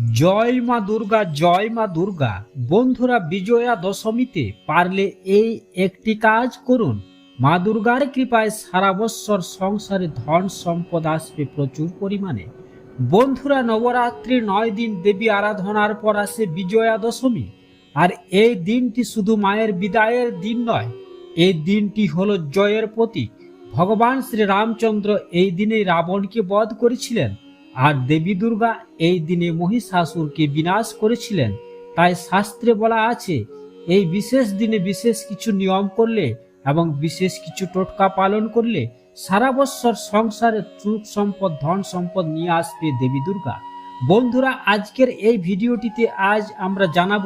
জয় মা দুর্গা, জয় মা দুর্গা। বন্ধুরা, বিজয়া দশমীতে পারলে এই একটি কাজ করুন। মা দুর্গার কৃপায় সারা বৎসর সংসারে ধন সম্পদ আসবে প্রচুর পরিমাণে। বন্ধুরা, নবরাত্রি নয় দিন দেবী আরাধনার পর আসে বিজয়া দশমী। আর এই দিনটি শুধু মায়ের বিদায়ের দিন নয়, এই দিনটি হলো জয়ের প্রতীক। ভগবান শ্রী রামচন্দ্র এই দিনে রাবণকে বধ করেছিলেন। আর দেবী দুর্গা এই দিনে মহিষাসুরকে বিনাশ করেছিলেন। তাই শাস্ত্রে বলা আছে, এই বিশেষ দিনে বিশেষ কিছু নিয়ম করলে এবং বিশেষ কিছু টোটকা পালন করলে সারা বৎসর সংসারে সুখ সম্পদ, ধন সম্পদ নিয়ে আসবে দেবী দুর্গা। বন্ধুরা, আজকের এই ভিডিওটিতে আজ আমরা জানাব,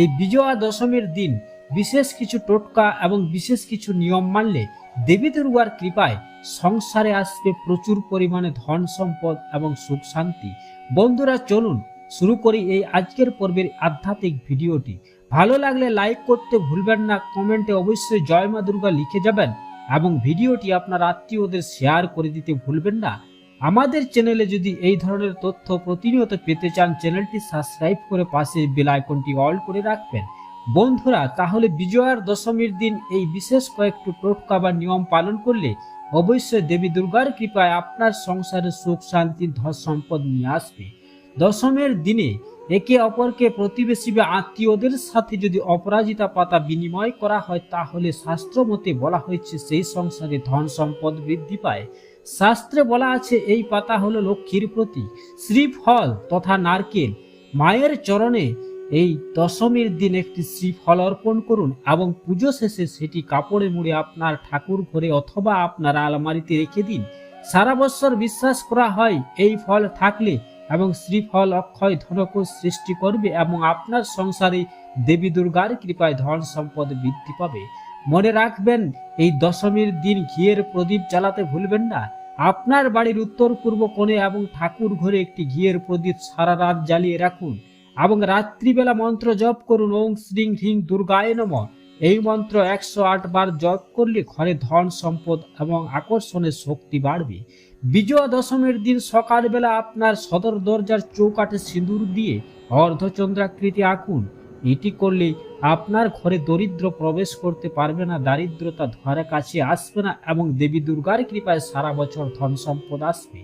এই বিজয়া দশমীর দিন বিশেষ কিছু টোটকা এবং বিশেষ কিছু নিয়ম মানলে দেবী দুর্গার কৃপায় সংসারে আসবে প্রচুর পরিমাণে ধন সম্পদ এবং সুখ শান্তি। বন্ধুরা, চলুন শুরু করি এই আজকের পর্বের আধ্যাত্মিক ভিডিওটি। ভালো লাগলে লাইক করতে ভুলবেন না, কমেন্টে অবশ্যই জয় মা দুর্গা লিখে যাবেন এবং ভিডিওটি আপনার আত্মীয়দের শেয়ার করে দিতে ভুলবেন না। আমাদের চ্যানেলে যদি এই ধরনের তথ্য প্রতিনিয়ত পেতে চান, চ্যানেলটি সাবস্ক্রাইব করে পাশে বেল আইকনটি অল করে রাখবেন। বন্ধুরা, তাহলে বিজয়ার দশমীর দিন এই বিশেষ কয়েকটি টোটকা বা নিয়ম পালন করলে অবশ্যই দেবী দুর্গার কৃপায় আপনার সংসারে সুখ, শান্তি, ধন সম্পদ নিয়ে আসবে। দশমের দিনে একে অপরকে প্রতিবেশী বা আত্মীয়দের সাথে যদি অপরাজিতা পাতা বিনিময় করা হয়, তাহলে শাস্ত্র মতে বলা হয়েছে, সেই সংসারে ধন সম্পদ বৃদ্ধি পায়। শাস্ত্রে বলা আছে, এই পাতা হলো লক্ষ্মীর প্রতীক। শ্রীফল তথা নারকেল মায়ের চরণে এই দশমীর দিন একটি শ্রীফল অর্পণ করুন এবং পুজো শেষে সেটি কাপড়ে মুড়ে আপনার ঠাকুর ঘরে অথবা আপনার আলমারিতে রেখে দিন। সারা বছর বিশ্বাস করা হয়, এই ফল থাকলে এবং শ্রীফল অক্ষয় ধনকোষ সৃষ্টি করবে এবং আপনার সংসারে দেবী দুর্গার কৃপায় ধন সম্পদ বৃদ্ধি পাবে। মনে রাখবেন, এই দশমীর দিন ঘিয়ের প্রদীপ জ্বালাতে ভুলবেন না। আপনার বাড়ির উত্তর পূর্ব কোণে এবং ঠাকুর ঘরে একটি ঘিয়ের প্রদীপ সারা রাত জ্বালিয়ে রাখুন। এবং রাত্রিবেলা মন্ত্র জপ করুন, ওং শ্রীং হ্রিং দুর্গায় নম। এই মন্ত্র একশো আট বার জপ করলে ঘরে ধন সম্পদ এবং আকর্ষণের শক্তি বাড়বে। বিজয়া দশমীর দিন সকালবেলা আপনার সদর দরজার চৌকাঠে সিঁদুর দিয়ে অর্ধচন্দ্রাকৃতি আঁকুন। এটি করলে আপনার ঘরে দরিদ্র প্রবেশ করতে পারবে না, দারিদ্রতা ধরে কাছে আসবে না এবং দেবী দুর্গার কৃপায় সারা বছর ধন সম্পদ আসবে।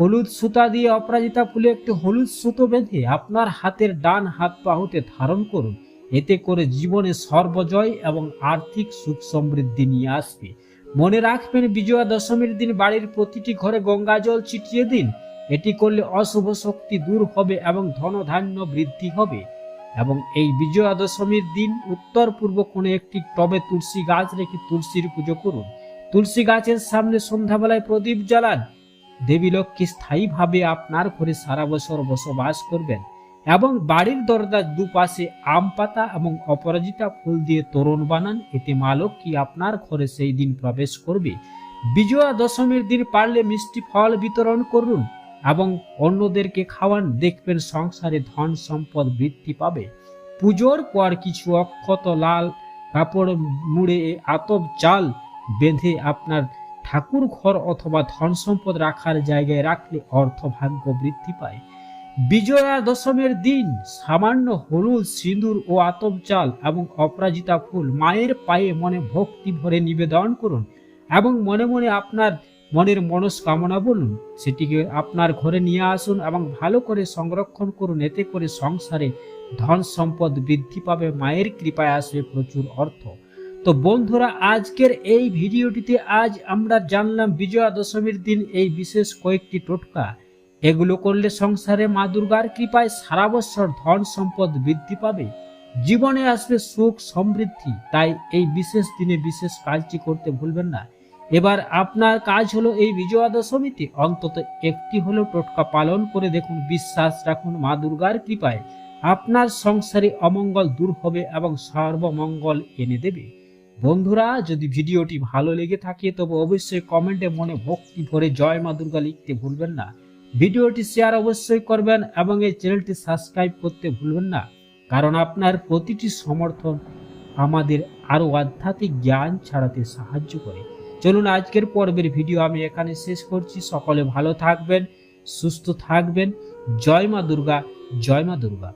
হলুদ সুতা দিয়ে অপরাজিতা ফুলে একটি হলুদ সুতো বেঁধে আপনার হাতের ডান হাত বাহুতে ধারণ করুন। এতে করে জীবনে সর্বজয় এবং আর্থিক সুখ সমৃদ্ধি নিয়ে আসবে। মনে রাখবেন, বিজয়া দশমীর দিন বাড়ির প্রতিটি ঘরে গঙ্গা জল ছিটিয়ে দিন। এটি করলে অশুভ শক্তি দূর হবে এবং ধনধান্য বৃদ্ধি হবে। এবং এই বিজয়া দশমীর দিন উত্তর পূর্ব কোণে একটি টবে তুলসী গাছ রেখে তুলসীর পুজো করুন। তুলসী গাছের সামনে সন্ধ্যাবেলায় প্রদীপ জ্বালান। দেবী লক্ষ্মী স্থায়ীভাবে আপনার ঘরে সারা বছর বসবাস করবেন এবং বাড়ির দরজার দুপাশে আম পাতা এবং অপরাজিতা ফুল দিয়ে তোরণ বানান, এতে মা লক্ষ্মী আপনার ঘরে সেই দিন প্রবেশ করবে। বিজয়া দশমীর দিন পারলে মিষ্টি ফল বিতরণ করুন এবং অন্যদেরকে খাওয়ান, দেখবেন সংসারে ধন সম্পদ বৃদ্ধি পাবে। পুজোর পর কিছু অক্ষত লাল কাপড় মুড়ে আতপ চাল বেঁধে আপনার ঠাকুর ঘর অথবা ধন সম্পদ রাখার জায়গায় রাখলে অর্থ ভাগ্য বৃদ্ধি পায়। বিজয়া দশমীর দিন সামান্য হলুদ সিঁদুর ও আতপ চাল এবং অপরাজিতা ফুল মায়ের পায়ে মনে ভক্তি ভরে নিবেদন করুন এবং মনে মনে আপনার মনের মনস্কামনা বলুন। সেটিকে আপনার ঘরে নিয়ে আসুন এবং ভালো করে সংরক্ষণ করুন। এতে করে সংসারে ধন সম্পদ বৃদ্ধি পাবে, মায়ের কৃপায় আসবে প্রচুর অর্থ। তো বন্ধুরা, আজকের এই ভিডিওটিতে আজ আমরা জানলাম বিজয়া দশমীর দিন এই বিশেষ কয়েকটি টোটকা। এগুলো করলে সংসারে মা দুর্গার কৃপায় সারা বছর ধন সম্পদ বৃদ্ধি পাবে, জীবনে আসবে সুখ সমৃদ্ধি। তাই এই বিশেষ দিনে বিশেষ কাজটি করতে ভুলবেন না। এবার আপনার কাজ হলো এই বিজয়া দশমীতে অন্তত একটি হলো টোটকা পালন করে দেখুন, বিশ্বাস রাখুন মা দুর্গার কৃপায়। আপনার সংসারে অমঙ্গল দূর হবে এবং সর্বমঙ্গল এনে দেবে। বন্ধুরা, যদি ভিডিওটি ভালো লেগে থাকে, তবে অবশ্যই কমেন্টে মনে ভক্তি ভরে জয় মা দুর্গা লিখতে ভুলবেন না। ভিডিওটি শেয়ার অবশ্যই করবেন এবং এই চ্যানেলটি সাবস্ক্রাইব করতে ভুলবেন না, কারণ আপনার প্রতিটি সমর্থন আমাদের আরও আধ্যাত্মিক জ্ঞান ছাড়াতে সাহায্য করে। চলুন, আজকের পর্বের ভিডিও আমি এখানে শেষ করছি। সকলে ভালো থাকবেন, সুস্থ থাকবেন। জয় মা দুর্গা, জয় মা দুর্গা।